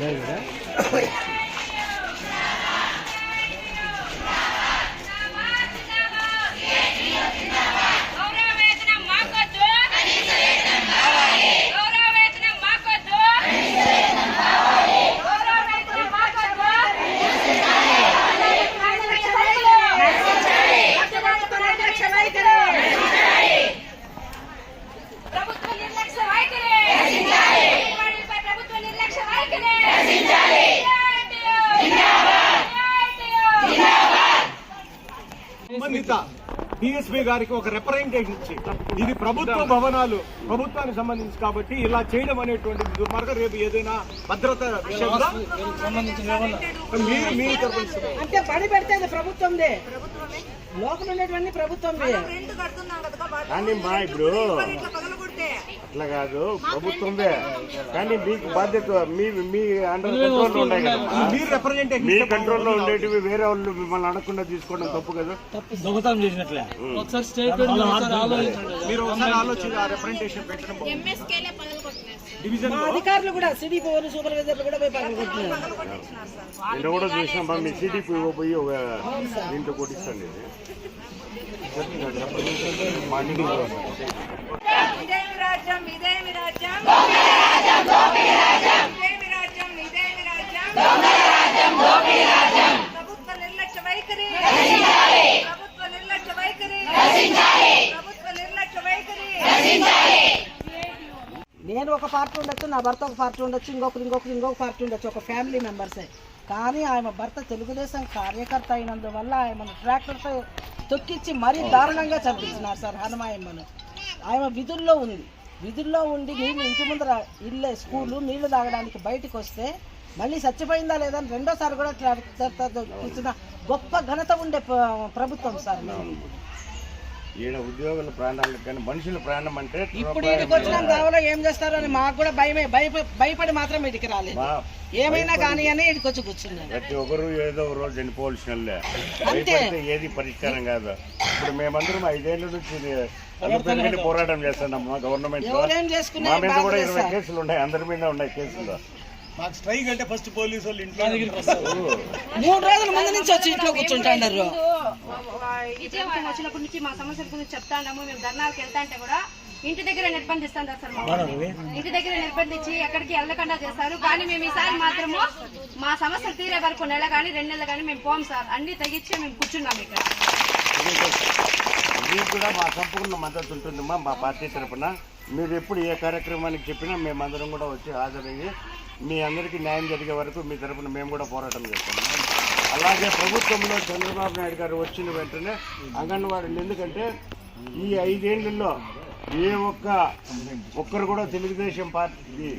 Yeah, yeah. గారికి ఒక representation ఇచ్చి ఇది ప్రభుత్వ భవనాలు ప్రభుత్వానికి సంబంధించి కాబట్టి ఇలా చేయడం అనేటువంటి దుర్మార్గం. రేపు ఏదైనా భద్రత విషయంలో మీరు మీ తరపున ఇస్తున్నారు. అంటే పెడితే అది ప్రభుత్వందే. లోపల ఉండేటువంటి ప్రభుత్వందే. కానీ మా ఇప్పుడు అట్లా కాదు ప్రభుత్వమే కానీ మీకు బాధ్యత మీ మీ అండర్ కంట్రోల్ ఉన్నాయి కదా. మీ కంట్రోల్లో ఉండేటివి వేరే వాళ్ళు మిమ్మల్ని అడగకుండా తీసుకోవడం తప్పు కదా? దొంగతనం చేసినట్లే. ఒకసారి మీరు ఒకసారి ఆలోచించి ఆ రిప్రజెంటేషన్ పెట్టడం అధికారులు కూడా సూపర్వైజర్లు పోయి కూడా మా ఒక దీంట్లో కొట్టిస్తాను మార్నింగ్ నేను ఒక పార్టీ ఉండొచ్చు నా భర్త ఒక పార్టీ ఉండొచ్చు ఇంకొకరు ఇంకొకరు ఇంకొక పార్టీ ఉండొచ్చు ఒక ఫ్యామిలీ మెంబర్సే కానీ ఆయన భర్త తెలుగుదేశం కార్యకర్త అయినందువల్ల ఆయనను ట్రాక్టర్తో తొక్కిచ్చి మరీ దారుణంగా చంపించినారు సార్ హనుమాయమ్మను. ఆమె విధుల్లో ఉంది. విధుల్లో ఉండి నీళ్ళు ఇంటి ముందర ఇల్లే స్కూలు నీళ్ళు తాగడానికి బయటకు వస్తే మళ్ళీ చచ్చిపోయిందా లేదా అని రెండోసారి కూడా ట్రాక్టర్తో గొప్ప ఘనత ఉండే ప్రభుత్వం సార్. ఈయన ఉద్యోగుల ప్రాణాలకు కానీ మనుషుల ప్రాణం అంటే ఇప్పుడు ఇక్కడికి వచ్చిన దావలో ఏం చేస్తారు అని మాకు కూడా భయమే. భయప- భయపడి మాత్రం ఇక్కడికి రాలేదు. ఏమైనా కానీ అని ఇక్కడికి వచ్చి కూర్చున్నాను ప్రతి ఒక్కరు ఏదో ఒక రోజు చనిపోవాల్సిన. భయపడితే ఏది పరిష్కారం కాదు. ఇప్పుడు మేమందరం ఐదేళ్ళ నుంచి అందుకని పోరాటం చేస్తున్నాం మా గవర్నమెంట్ మా మీద కూడా ఇరవై. కేసులు ఉన్నాయి. అందరి మీద ఉన్నాయి కేసులు. మాకు స్ట్రైక్ అంటే ఫస్ట్ పోలీసు వాళ్ళు ఇంట్లో మూడు రోజుల ముందు నుంచి వచ్చి ఇంట్లో కూర్చుంటున్నారు విజయవాడ వచ్చినప్పటి నుంచి మా సమస్యల గురించి చెప్తాము మేము ధర్నాలకు వెళ్తా అంటే కూడా ఇంటి దగ్గర నిర్బంధిస్తాం సార్. ఇంటి దగ్గర నిర్బంధించి ఎక్కడికి వెళ్ళకుండా చేస్తారు. కానీ మేము ఈసారి మాత్రము మా సమస్యలు తీరే వరకు నెల కానీ రెండు నెలలు కానీ మేము పోం సార్. అన్ని తగ్గించి మేము కూర్చున్నాం ఇక్కడ. మీకు కూడా మా సంపూర్ణ మద్దతు ఉంటుందమ్మా మా పార్టీ తరఫున మీరు ఎప్పుడు ఏ కార్యక్రమానికి చెప్పినా మేమందరం కూడా వచ్చి హాజరయ్యి మీ అందరికీ న్యాయం జరిగే వరకు మీ తరఫున మేము కూడా పోరాటం చేస్తాం. అలాగే ప్రభుత్వంలో చంద్రబాబు నాయుడు గారు వచ్చిన వెంటనే అంగన్వాడీలు ఎందుకంటే ఈ ఐదేళ్ళలో ఏ ఒక్క ఒక్కరు కూడా తెలుగుదేశం పార్టీ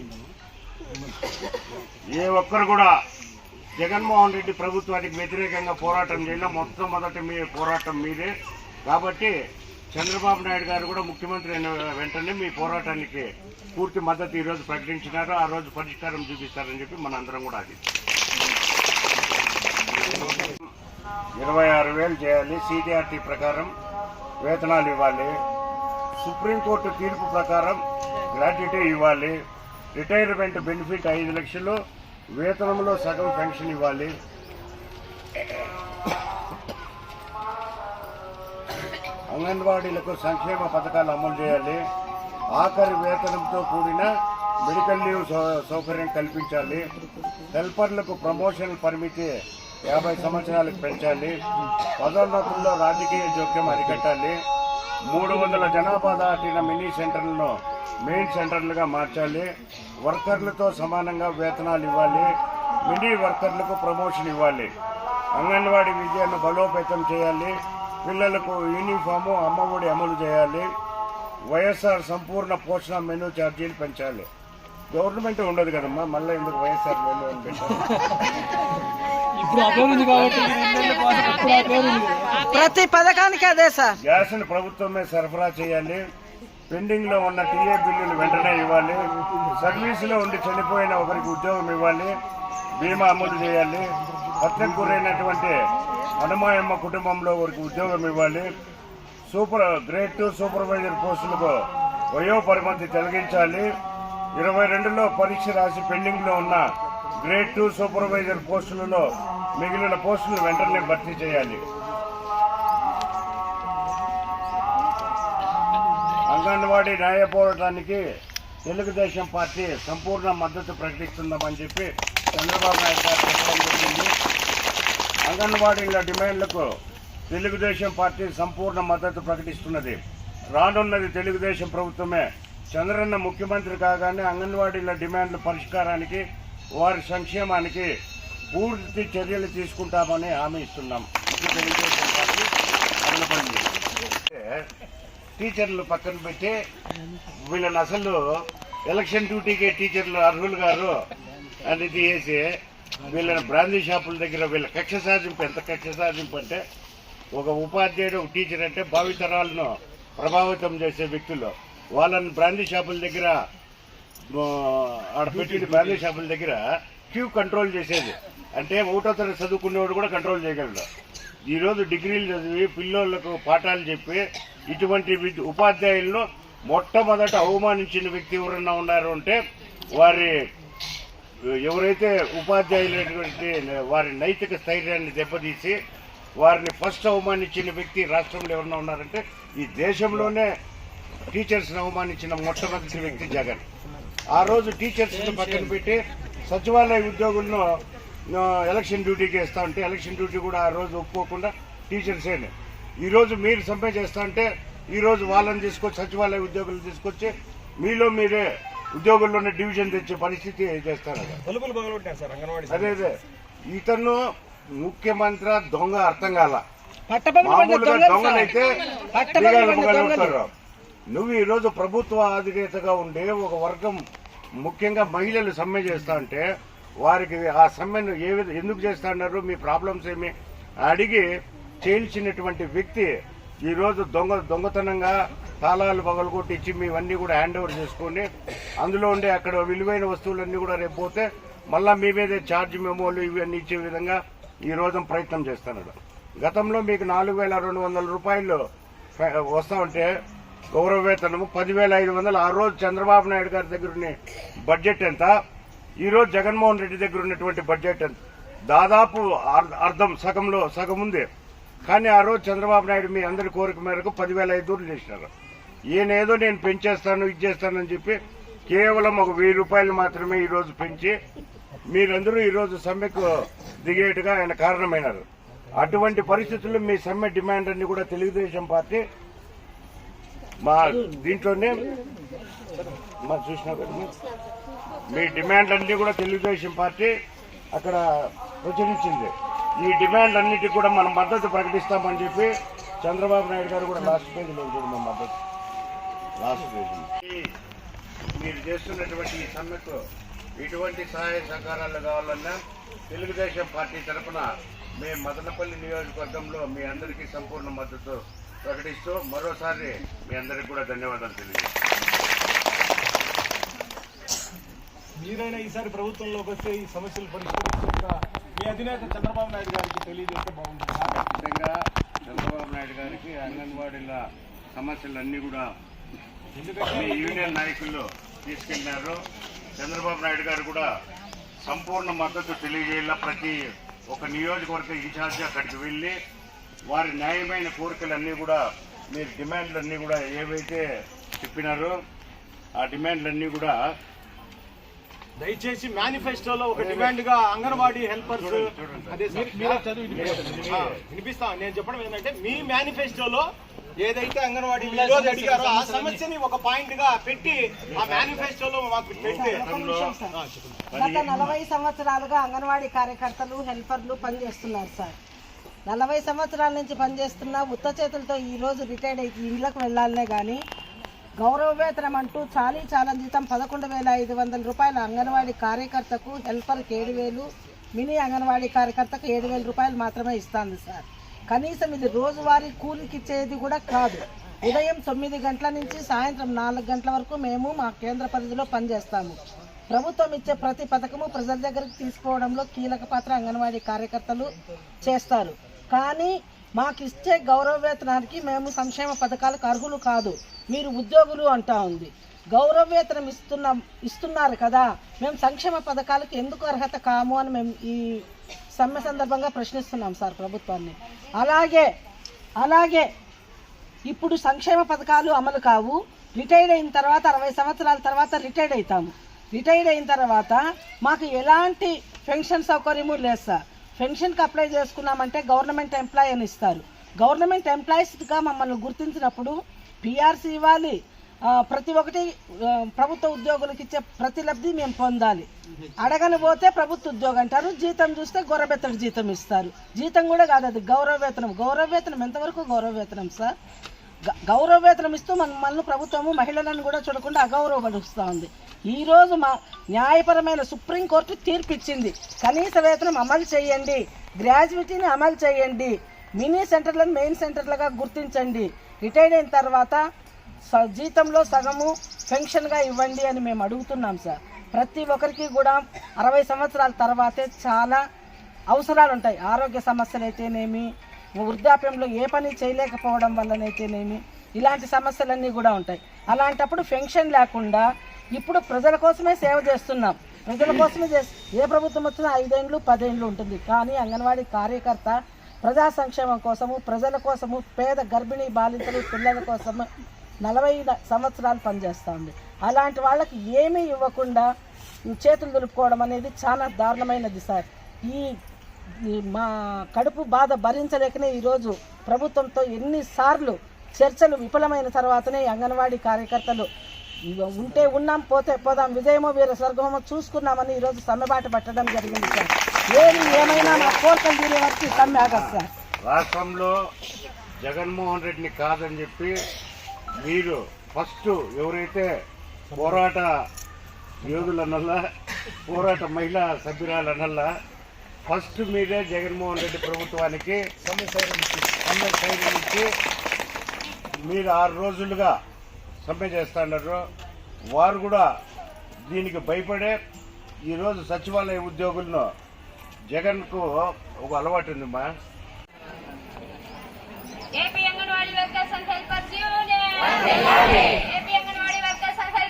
ఏ ఒక్కరు కూడా జగన్మోహన్ రెడ్డి ప్రభుత్వానికి వ్యతిరేకంగా పోరాటం చేయడం మొట్టమొదటి మీ పోరాటం మీదే. కాబట్టి చంద్రబాబు నాయుడు గారు కూడా ముఖ్యమంత్రి అయిన వెంటనే మీ పోరాటానికి పూర్తి మద్దతు ఈ రోజు ప్రకటించినారు. ఆ రోజు పరిష్కారం చూపిస్తారని చెప్పి మన అందరం కూడా అది ఇరవై ఆరు వేలు చేయాలి. సిటిఆర్టీ ప్రకారం వేతనాలు ఇవ్వాలి. సుప్రీంకోర్టు తీర్పు ప్రకారం గ్రాట్యుటీ ఇవ్వాలి. రిటైర్మెంట్ బెనిఫిట్ ఐదు లక్షలు. వేతనంలో సగం పెన్షన్ ఇవ్వాలి. అంగన్వాడీలకు సంక్షేమ పథకాలు అమలు చేయాలి. ఆఖరి వేతనంతో కూడిన మెడికల్ లీవ్ సౌ- సౌకర్యం కల్పించాలి. హెల్పర్లకు ప్రమోషన్ పరిమితి యాభై సంవత్సరాలకు పెంచాలి. పదోన్నతుల్లో రాజకీయ జోక్యం అరికట్టాలి. మూడు వందల జనాభా దాటిన మినీ సెంటర్లను మెయిన్ సెంటర్లుగా మార్చాలి. వర్కర్లతో సమానంగా వేతనాలు ఇవ్వాలి. మినీ వర్కర్లకు ప్రమోషన్ ఇవ్వాలి. అంగన్వాడీ విద్యను బలోపేతం చేయాలి. పిల్లలకు యూనిఫాము అమ్మఒడి అమలు చేయాలి. వైఎస్ఆర్ సంపూర్ణ పోషణ మెనూ ఛార్జీలు పెంచాలి. గవర్నమెంట్ ఉండదు కదమ్మా మళ్ళీ ఎందుకు వైఎస్ఆర్ మెనూ అని ప్రతి పథకానికి అదే సార్. గ్యాస్ను ప్రభుత్వమే సరఫరా చేయాలి. పెండింగ్లో ఉన్న టీఏ బిల్లులు వెంటనే ఇవ్వాలి. సర్వీసులో ఉండి చనిపోయిన ఒకరికి ఉద్యోగం ఇవ్వాలి. బీమా అమలు చేయాలి. హత్యకు గురైనటువంటి హనుమాయమ్మ కుటుంబంలో వారికి ఉద్యోగం ఇవ్వాలి. సూపర్ గ్రేడ్ టూ సూపర్వైజర్ పోస్టులకు వయో పరిమితి తొలగించాలి. ఇరవై రెండులో పరీక్ష రాసి పెండింగ్లో ఉన్న గ్రేడ్ టూ సూపర్వైజర్ పోస్టులలో మిగిలిన పోస్టులు వెంటనే భర్తీ చేయాలి. అంగన్వాడీ న్యాయ పోరాటానికి తెలుగుదేశం పార్టీ సంపూర్ణ మద్దతు ప్రకటిస్తుందామని చెప్పి చంద్రబాబు నాయుడు గారు చెప్పడం జరిగింది. అంగన్వాడీల డిమాండ్లకు తెలుగుదేశం పార్టీ సంపూర్ణ మద్దతు ప్రకటిస్తున్నది. రానున్నది తెలుగుదేశం ప్రభుత్వమే. చంద్రన్న ముఖ్యమంత్రి కాగానే అంగన్వాడీల డిమాండ్ల పరిష్కారానికి వారి సంక్షేమానికి పూర్తి చర్యలు తీసుకుంటామని హామీ ఇస్తున్నాం. తెలుగుదేశం పార్టీ అమలుపడింది టీచర్లు పక్కన పెట్టి వీళ్ళని అసలు ఎలక్షన్ డ్యూటీకే టీచర్లు అర్హులు గారు అని ఇది వీళ్ళని బ్రాందీ షాపుల దగ్గర వీళ్ళ కక్ష సాధింపు ఎంత కక్ష సాధింపు అంటే ఒక ఉపాధ్యాయుడు ఒక టీచర్ అంటే భావితరాలను ప్రభావితం చేసే వ్యక్తులు. వాళ్ళని బ్రాందీ షాపుల దగ్గర ఆడ పెట్టి బ్రాందీ షాపుల దగ్గర క్యూ కంట్రోల్ చేసేది. అంటే ఒకటో తరగతి చదువుకునేవాడు కూడా కంట్రోల్ చేయగలడు. ఈరోజు డిగ్రీలు చదివి పిల్లోళ్ళకు పాఠాలు చెప్పి ఇటువంటి ఉపాధ్యాయులను మొట్టమొదట అవమానించిన వ్యక్తి ఎవరన్నా ఉన్నారు అంటే వారి ఎవరైతే ఉపాధ్యాయులైనటువంటి వారి నైతిక స్థైర్యాన్ని దెబ్బతీసి వారిని ఫస్ట్ అవమానించిన వ్యక్తి రాష్ట్రంలో ఎవరన్నా ఉన్నారంటే ఈ దేశంలోనే టీచర్స్ని అవమానించిన మొట్టమొదటి వ్యక్తి జగన్. ఆ రోజు టీచర్స్ని పక్కన పెట్టి సచివాలయ ఉద్యోగులను ఎలక్షన్ డ్యూటీకి వేస్తా ఉంటే ఎలక్షన్ డ్యూటీ కూడా ఆ రోజు ఒప్పుకోకుండా టీచర్సేనే ఈరోజు మీరు సమ్మె చేస్తా ఉంటే ఈరోజు వాళ్ళని తీసుకొచ్చి సచివాలయ ఉద్యోగులు తీసుకొచ్చి మీలో మీరే ఉద్యోగుల్లోనే డివిజన్ తెచ్చే పరిస్థితి చేస్తారు తలుపులు పగలగొట్టారు సార్ అంగన్వాడీ అదే అదే. ఇతను ముఖ్యమంత్రి దొంగ అర్థం కాల. మామూలుగా పగలగొడతారు దొంగలు. నువ్వు ఈ రోజు ప్రభుత్వ అధినేతగా ఉండే ఒక వర్గం ముఖ్యంగా మహిళలు సమ్మె చేస్తా ఉంటే వారికి ఆ సమ్మెను ఏ విధ ఎందుకు చేస్తా ఉన్నారు మీ ప్రాబ్లమ్స్ ఏమి? అడిగి చేయించినటువంటి వ్యక్తి ఈ రోజు దొంగ దొంగతనంగా తాళాలు పగలగొట్టి ఇచ్చి మీవన్నీ కూడా హ్యాండ్ ఓవర్ చేసుకొని అందులో ఉండే అక్కడ విలువైన వస్తువులన్నీ కూడా రేపు పోతే మళ్ళా మీ మీదే ఛార్జ్ మెమోలు ఇవన్నీ ఇచ్చే విధంగా ఈ రోజు ప్రయత్నం చేస్తున్నాడు. గతంలో మీకు నాలుగు వేల రెండు వందల రూపాయలు ఫ- వస్తా ఉంటే గౌరవ వేతనము పదివేల ఐదు వందలు. ఆ రోజు చంద్రబాబు నాయుడు గారి దగ్గర ఉన్న బడ్జెట్ ఎంత? ఈరోజు జగన్మోహన్ రెడ్డి దగ్గర ఉన్నటువంటి బడ్జెట్ ఎంత? దాదాపు అర్- సగంలో సగం ఉంది. కానీ ఆ రోజు చంద్రబాబు నాయుడు మీ అందరి కోరిక మేరకు పదివేల ఐదు దూరం చేసినారు ఈయనేదో నేను పెంచేస్తాను ఇది చేస్తానని చెప్పి కేవలం ఒక వెయ్యి రూపాయలు మాత్రమే ఈరోజు పెంచి మీరందరూ ఈరోజు సమ్మెకు దిగేట్టుగా ఆయన కారణమైనారు. అటువంటి పరిస్థితుల్లో మీ సమ్మె డిమాండ్ అన్ని కూడా తెలుగుదేశం పార్టీ మా దీంట్లోనే మా చూసినా కదా మీ డిమాండ్ అన్ని కూడా తెలుగుదేశం పార్టీ అక్కడ ప్రచురించింది. ఈ డిమాండ్ అన్నిటికీ కూడా మనం మద్దతు ప్రకటిస్తామని చెప్పి చంద్రబాబు నాయుడు గారు కూడా లాస్ట్ పేజీలో మా మద్దతు. మీరు చేస్తున్నటువంటి ఈ సమ్మెకు ఎటువంటి సహాయ సహకారాలు కావాలన్నా తెలుగుదేశం పార్టీ తరఫున మేము మదనపల్లి నియోజకవర్గంలో మీ అందరికీ సంపూర్ణ మద్దతు ప్రకటిస్తూ మరోసారి మీ అందరికీ కూడా ధన్యవాదాలు తెలియజేస్తాం మీరైనా ఈసారి ప్రభుత్వంలోకి వస్తే ఈ సమస్యలు పరిష్కరించేట్టుగా మీ అధినేత చంద్రబాబు నాయుడు గారికి తెలియజేస్తే బాగుంటుంది. చంద్రబాబు నాయుడు గారికి అంగన్వాడీల సమస్యలన్నీ కూడా మీ యూనియన్ నాయకులు తీసుకెళ్ళినారు చంద్రబాబు నాయుడు గారు కూడా సంపూర్ణ మద్దతు తెలియజేయాల ప్రతి ఒక నియోజకవర్గ ఇన్ఛార్జి అక్కడికి వెళ్ళి వారి న్యాయమైన కోరికలన్నీ కూడా మీ డిమాండ్లన్నీ కూడా ఏవైతే చెప్పినారో ఆ డిమాండ్లన్నీ కూడా దయచేసి మేనిఫెస్టోలో ఒక డిమాండ్గా అంగన్వాడీ హెల్పర్స్ అదే సార్. ఆ, వినిపిస్తా. నేను చెప్పడం ఏంటంటే మీ మేనిఫెస్టోలో ఏదైతే అంగన్వాడీ అడిగారో ఆ సమస్యని ఒక పాయింట్గా పెట్టి ఆ మేనిఫెస్టోలో మాకు. గత నలభై సంవత్సరాలుగా అంగన్వాడీ కార్యకర్తలు హెల్పర్లు పనిచేస్తున్నారు సార్. నలభై సంవత్సరాల నుంచి పనిచేస్తున్న ఉత్త చేతులతో ఈ రోజు రిటైర్డ్ అయ్యి ఇండ్లకు వెళ్ళాలనే కానీ గౌరవ వేతనం అంటూ చాలీ చాలా జీతం పదకొండు వేల ఐదు వందల రూపాయల అంగన్వాడీ కార్యకర్తకు హెల్పర్కి ఏడు వేలు మినీ అంగన్వాడీ కార్యకర్తకు ఏడు వేల రూపాయలు మాత్రమే ఇస్తుంది సార్. కనీసం ఇది రోజువారీ కూలికి ఇచ్చేది కూడా కాదు. ఉదయం తొమ్మిది గంటల నుంచి సాయంత్రం నాలుగు గంటల వరకు మేము మా కేంద్ర పరిధిలో పనిచేస్తాము. ప్రభుత్వం ఇచ్చే ప్రతి పథకము ప్రజల దగ్గరికి తీసుకోవడంలో కీలక పాత్ర అంగన్వాడీ కార్యకర్తలు చేస్తారు. కానీ మాకు ఇచ్చే గౌరవ వేతనానికి మేము సంక్షేమ పథకాలకు అర్హులు కాదు. మీరు ఉద్యోగులు అంటా ఉంది. గౌరవ వేతనం ఇస్తున్నాం ఇస్తున్నారు కదా. మేము సంక్షేమ పథకాలకు ఎందుకు అర్హత కాము అని మేము ఈ సమ్మె సందర్భంగా ప్రశ్నిస్తున్నాం సార్ ప్రభుత్వాన్ని. అలాగే అలాగే ఇప్పుడు సంక్షేమ పథకాలు అమలు కావు. రిటైర్డ్ అయిన తర్వాత అరవై సంవత్సరాల తర్వాత రిటైర్డ్ అవుతాము. రిటైర్డ్ అయిన తర్వాత మాకు ఎలాంటి పెన్షన్ సౌకర్యము లేదు సార్. పెన్షన్కి అప్లై చేసుకున్నామంటే గవర్నమెంట్ ఎంప్లాయీ అని ఇస్తారు. గవర్నమెంట్ ఎంప్లాయీస్గా మమ్మల్ని గుర్తించినప్పుడు పిఆర్సీ ఇవ్వాలి ప్రతి ఒక్కటి ప్రభుత్వ ఉద్యోగులకు ఇచ్చే ప్రతి లబ్ధి మేము పొందాలి. అడగని పోతే ప్రభుత్వ ఉద్యోగం అంటారు జీతం చూస్తే గొర్రెబెత్తడి జీతం ఇస్తారు. జీతం కూడా కాదు అది గౌరవవేతనం గౌరవవేతనం ఎంతవరకు గౌరవవేతనం సార్? గ- ఇస్తూ మన మనల్ని ప్రభుత్వము మహిళలను కూడా చూడకుండా అగౌరవపరుస్తూ ఉంది ఈ రోజు మా న్యాయపరమైన సుప్రీంకోర్టు తీర్పు ఇచ్చింది కనీస వేతనం అమలు చేయండి గ్రాడ్యుయేటీని అమలు చేయండి మినీ సెంటర్లను మెయిన్ సెంటర్లుగా గుర్తించండి. రిటైర్ అయిన తర్వాత జీతంలో సగము పెన్షన్గా ఇవ్వండి అని మేము అడుగుతున్నాం సార్. ప్రతి ఒక్కరికి కూడా అరవై సంవత్సరాల తర్వాతే చాలా అవసరాలు ఉంటాయి ఆరోగ్య సమస్యలు అయితేనేమి వృద్ధాప్యంలో ఏ పని చేయలేకపోవడం వల్లనైతేనేమి ఇలాంటి సమస్యలన్నీ కూడా ఉంటాయి. అలాంటప్పుడు పెన్షన్ లేకుండా ఇప్పుడు ప్రజల కోసమే సేవ చేస్తున్నాం. ప్రజల కోసమే చేస్ ఏ ప్రభుత్వం వచ్చినా ఐదేండ్లు పదేండ్లు ఉంటుంది. కానీ అంగన్వాడీ కార్యకర్త ప్రజా సంక్షేమం కోసము ప్రజల కోసము పేద గర్భిణీ బాలింతలు పిల్లల కోసము నలభై సంవత్సరాలు పనిచేస్తూ ఉంది అలాంటి వాళ్ళకి ఏమీ ఇవ్వకుండా చేతులు దులుపుకోవడం అనేది చాలా దారుణమైనది సార్ ఈ మా కడుపు బాధ భరించలేకనే ఈరోజు ప్రభుత్వంతో ఎన్నిసార్లు చర్చలు విఫలమైన తర్వాతనే అంగన్వాడీ కార్యకర్తలు ఉంటే ఉన్నాం పోతే పోదాం విజయమో వీర స్వర్గమో చూసుకున్నామని ఈరోజు సమ్మెబాట పట్టడం జరిగింది సార్. ఏమి ఏమైనా నా కోరికలు తీరే వరకు సమ్మె ఆగదు సార్. రాష్ట్రంలో జగన్మోహన్ రెడ్డిని కాదని చెప్పి మీరు ఫస్ట్ ఎవరైతే పోరాట యోధులనల్లా పోరాట మహిళా సభ్యురాలనల్లా ఫస్ట్ మీరే జగన్మోహన్ రెడ్డి ప్రభుత్వానికి సమ్మె సైడ్ ఇచ్చి మీరు ఆరు రోజులుగా సమ్మె చేస్తున్నారు వారు కూడా దీనికి భయపడే ఈరోజు సచివాలయ ఉద్యోగులను జగన్కు ఒక అలవాటు ఉందమ్మా. AP anganwadi worker and ¡Angelare! ¡Es bien que no arriba a empezar a hacer.